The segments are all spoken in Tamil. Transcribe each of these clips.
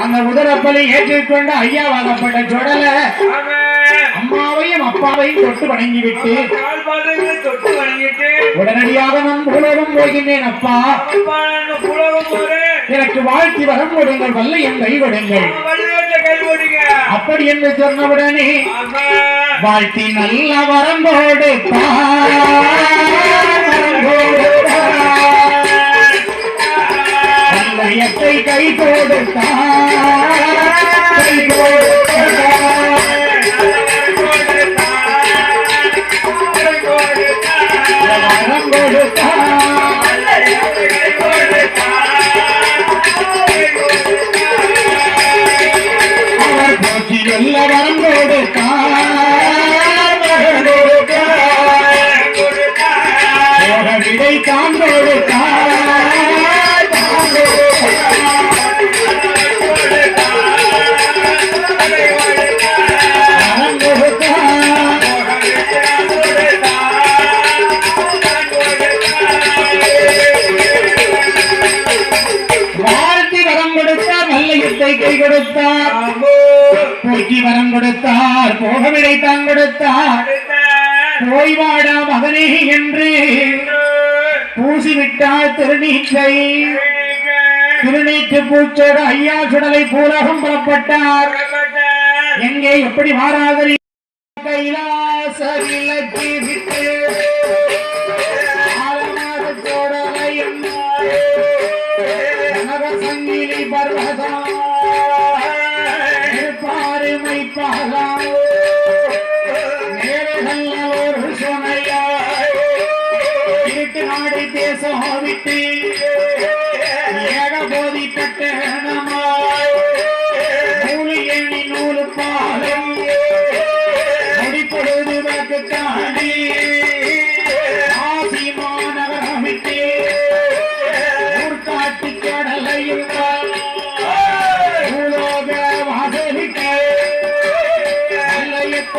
அந்த உதரப்பலை ஏற்றுக்கொண்ட ஐயாவாகப்பட்ட சுடல ஆமா. அம்மாவையும் அப்பாவையும் தொட்டு வணங்கி விட்டு கால் பாதங்களை தொட்டு வணங்கிட்டு உடனடியாக நான் பூலோகம் போகின்றேன் அப்பா. எனக்கு வாழ்த்தி வரம் கொடுங்கள் வல்ல என் கை கொடுங்கள் அப்படி என்று சொன்னவுடனே வாழ்த்தி நல்ல வரம் கொடுத்தார் கொடுத்தார். போக்கி வரம் கொடுத்தார். போக விடை தான் கொடுத்தார். போய் வாடா மகனே என்று. பூசிவிட்டார் திருநீற்றை திருநீற்று பூச்சோட ஐயா சுடலை பூலகம் புறப்பட்டார். எங்கே எப்படி மாறாதரி கைலாச விலக்கி விட்டு. ஆலமர சுடலை என்னார். கனகசங்கிலி பர்வதா ஒரு சுனையாய் இருட்டு நாடு தேசம் விட்டு ஏகபோதி பட்டணமாய் மூலியணி நூலு பாலம் முடிப்பொழுது வழக்கு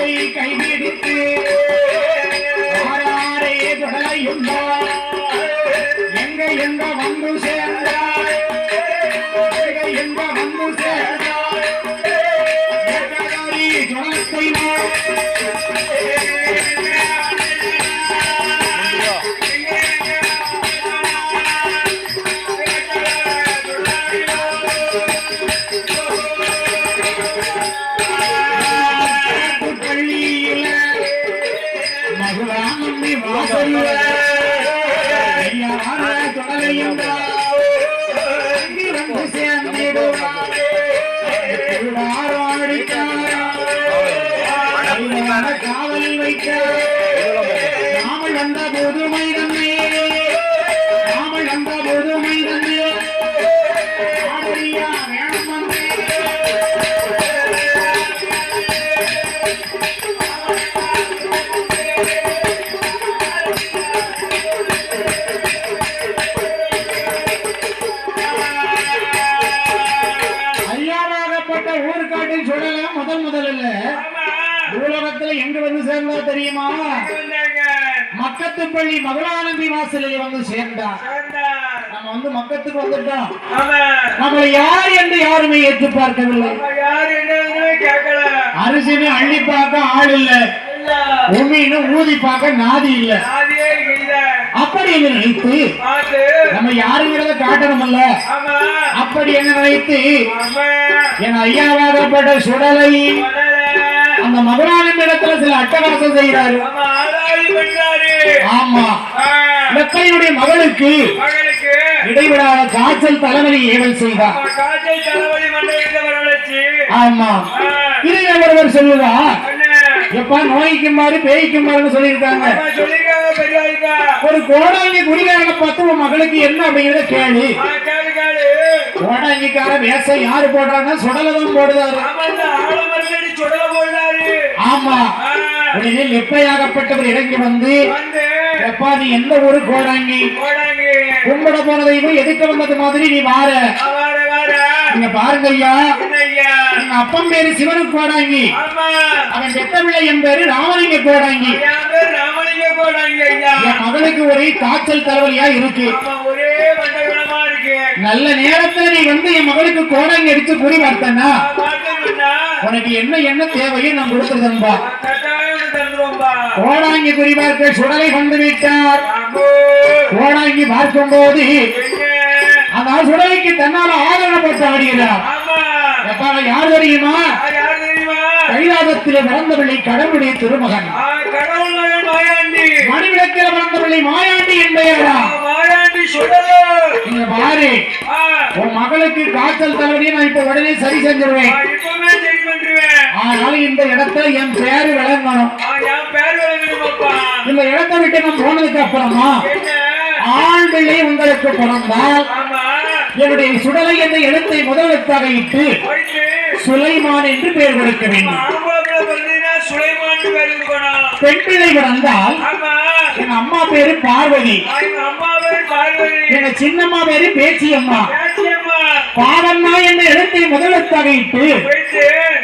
அல்லையத்தை கைவிடுத்து ஆறாரே தொடலையும் எங்க எங்க வந்து சேர்ந்தார் எங்க எங்க வந்து சேர்ந்தார் ஏகதாரி காவல் வைக்க பூலகத்துல எங்க வந்து சேர்ந்தா தெரியுமா? மக்கத்துப்பள்ளி மகளானந்தி வாசலில் வந்து சேர்ந்தார் நம்ம வந்து மக்கத்துக்கு வந்துட்டோம் நம்மளை யார் என்று யாருமே ஏற்று பார்க்கவில்லை. என்ன அரிசினு அள்ளி பார்க்க ஆள் இல்ல. உமின்னு ஊதி பார்க்க நாதி இல்ல. அப்படி என்று நினைத்து? நம்ம யாருங்கிறத காட்டணும்ல அப்படி என்ன நினைத்து? என் ஐயாவாகப்பட்ட சுடலை. அந்த மகளானந்த இடத்துல சில அட்டகாசம் செய்கிறாரு. ஆமா லக்கையினுடைய மகளுக்கு இடைவிடாத காய்ச்சல் தலைவலி ஏவல் செய்தார் ஆமா, இதை ஒருவர் சொல்லுவா என்ன? எப்பா நோய்க்கு மாறு பேய்க்கு மாறுன்னு சொல்லியிருக்காங்க. ஒரு கோடாங்கி குடிகாரனை பார்த்து உன் மகளுக்கு என்ன அப்படிங்கறத கேளு. ஆ, கேளு கேளு. கோடாங்கிக்கார வேஷம் யாரு போடுறாங்கன்னா சுடலதான் போடுறாரு. ஆமா. உடனே லெப்பையாகப்பட்டவர் இறங்கி வந்து எப்பா நீ எந்த ஊரு? கோடாங்கி. கும்பிட போன தெய்வம் எதுக்கு வந்தது மாதிரி நீ வார. நீங்க பாருங்க ஐயா எங்க அப்பன் பேரு சிவனுக்கு கோடாங்கி. அவன் பெத்த பிள்ளை என் பேரு ராமலிங்க கோடாங்கி. என் பேர் மகளுக்கு ஒரே காய்ச்சல் தலைவலியா இருக்கு. நல்ல நேரத்துல நீ வந்து என் மகளுக்கு கோடங்க அடிச்சு குறி பார்த்தனா உனக்கு என்ன என்ன தேவையோ நான் கொடுத்துருதன்பா ஓடாங்கி குறிபார்க்க சுடலை கொண்டு விட்டார். ஓடாங்கி பார்க்கும் போது அந்த சுடலைக்கு தன்னால ஆதரப்பட்டு ஆடுகிறார் எப்பா யார் தெரியுமா? கைலாசத்தில் யார் பிறந்தவள்ளி கடவுளுடைய திருமகன். ஆ, கடவுள் மாயாண்டி மணிவிளக்கில் பிறந்தவள்ளி மாயாண்டி பாரு. உன் மகளுக்கு காய்ச்சல் தலைவலியை நான் இப்ப உடனே சரி செஞ்சிருவேன். ஆனால் இந்த இடத்துல என் பேரு விளங்கணும். என் இந்த இடத்தை விட்டு நான் போனதுக்கு அப்புறமா ஆண் பிள்ளை உங்களுக்கு பிறந்தால் என்னுடைய சுடலை என்ற எழுத்தை முதலெழுத்தாக இட்டு சுலைமான் என்று பெயர் கொடுக்க வேண்டும். பெண் பிள்ளை பிறந்தால் எங்க அம்மா பேரு பார்வதி. எங்க எங்க சின்னம்மா பேரு பேச்சியம்மா. பாவண்ணா என்ற இட்டு போயிட்டு.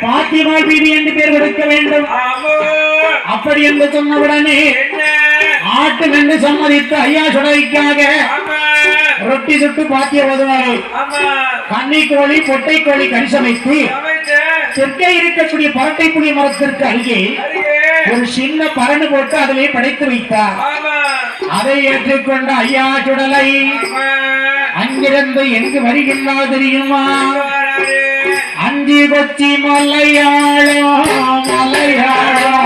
பாத்திமாள் பீவி என்று பெயர் கொடுக்க வேண்டும். அப்படி என்று சொன்னவுடனே ஆட்டு கண்டு சம்மதித்து ஐயா சுடலைக்காக ஆமா. ரொட்டி சுட்டு பாத்திய ஓதுவாரு ஆமா. கன்னி கோழி பொட்டை கோழி கறி சமைத்து சமைச்சு. தெற்கே இருக்கக்கூடிய பரட்டை புளி மரத்திற்கு அருகே ஒரு சின்ன பரணு போட்டு அதிலே படைத்து வைத்தார். அதை ஏற்றுக்கொண்ட ஐயா சுடலை. ஆமா அங்கிருந்து எங்கு வருகின்றார் தெரியுமா. அஞ்சி கொச்சி மலையாளம் மலையாளம்